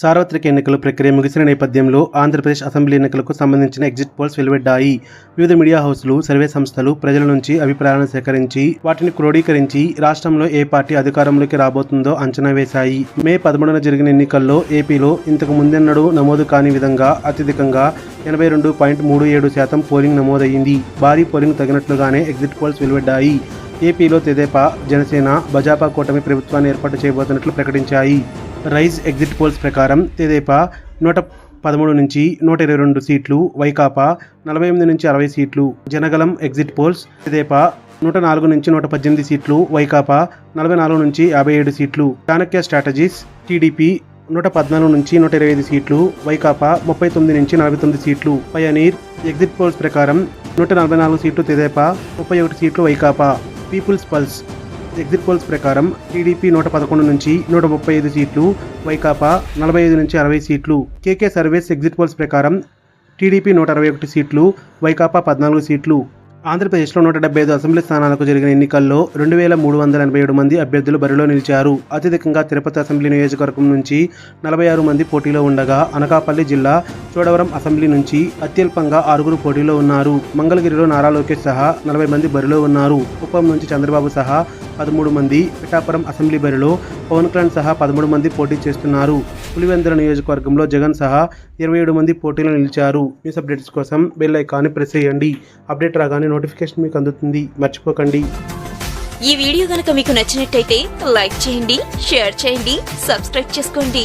సార్వత్రిక ఎన్నికల ప్రక్రియ ముగిసిన నేపథ్యంలో ఆంధ్రప్రదేశ్ అసెంబ్లీ ఎన్నికలకు సంబంధించిన ఎగ్జిట్ పోల్స్ వెలువడ్డాయి. వివిధ మీడియా హౌస్లు సర్వే సంస్థలు ప్రజల నుంచి అభిప్రాయాలను సేకరించి వాటిని క్రోడీకరించి రాష్ట్రంలో ఏ పార్టీ అధికారంలోకి రాబోతుందో అంచనా వేశాయి. మే పదమూడున జరిగిన ఎన్నికల్లో ఏపీలో ఇంతకు ముందెన్నడూ నమోదు కాని విధంగా అత్యధికంగా ఎనభై రెండు పాయింట్ మూడు ఏడు శాతం పోలింగ్ నమోదయ్యింది. భారీ పోలింగ్ తగినట్లుగానే ఎగ్జిట్ పోల్స్ వెలువడ్డాయి. ఏపీలో తెదేపా జనసేన బజాపా కూటమి ప్రభుత్వాన్ని ఏర్పాటు చేయబోతున్నట్లు ప్రకటించాయి. రైజ్ ఎగ్జిట్ పోల్స్ ప్రకారం తెదేపా నూట పదమూడు నుంచి నూట ఇరవై రెండు సీట్లు వైకాపా నలభై ఎనిమిది నుంచి అరవై సీట్లు జనగలం ఎగ్జిట్ పోల్స్ తెదేపా నూట నాలుగు నుంచి నూట పద్దెనిమిది సీట్లు వైకాపా నలభై నాలుగు నుంచి యాభై ఏడు సీట్లు చాణక్య స్ట్రాటజీస్ టీడీపీ నూట పద్నాలుగు నుంచి నూట ఇరవై ఐదు సీట్లు వైకాపా ముప్పై తొమ్మిది నుంచి నలభై తొమ్మిది సీట్లు పయనీర్ ఎగ్జిట్ పోల్స్ ప్రకారం నూట నలభై నాలుగు సీట్లు తెదేపా ముప్పై ఒకటి సీట్లు Vaikapa. Peoples Pulse exit polls ప్రకారం టీడీపీ నూట పదకొండు నుంచి నూట ముప్పై ఐదు సీట్లు వైకాపా నలభై ఐదు నుంచి అరవై సీట్లు కేకే సర్వీస్ ఎగ్జిట్ పోల్స్ ప్రకారం టీడీపీ నూట అరవై ఒకటి సీట్లు వైకాపా పద్నాలుగు సీట్లు. ఆంధ్రప్రదేశ్లో నూట డెబ్బై ఐదు అసెంబ్లీ స్థానాలకు జరిగిన ఎన్నికల్లో రెండు వేల మూడు వందల ఎనభై ఏడు మంది అభ్యర్థులు బరిలో నిలిచారు. అత్యధికంగా తిరుపతి అసెంబ్లీ నియోజకవర్గం నుంచి నలభై ఆరు మంది పోటీలో ఉండగా అనకాపల్లి జిల్లా చోడవరం అసెంబ్లీ నుంచి అత్యల్పంగా ఆరుగురు పోటీలో ఉన్నారు. మంగళగిరిలో నారా లోకేష్ సహా నలభై మంది బరిలో ఉన్నారు. కుప్పం నుంచి చంద్రబాబు సహా పదమూడు మంది పిఠాపురం అసెంబ్లీ బరిలో పవన్ కళ్యాణ్ సహా పదమూడు మంది పోటీ చేస్తున్నారు. పులివెందుల నియోజకవర్గంలో జగన్ సహా ఇరవై ఏడు మంది పోటీలో నిలిచారు. న్యూస్ అప్డేట్స్ కోసం బెల్ ఐకాన్ని ప్రెస్ చేయండి. అప్డేట్ రాగానే నోటిఫికేషన్ మీకు అందుతుంది. మర్చిపోకండి. ఈ వీడియో గనక మీకు నచ్చినట్టయితే లైక్ చేయండి షేర్ చేయండి సబ్స్క్రైబ్ చేసుకోండి.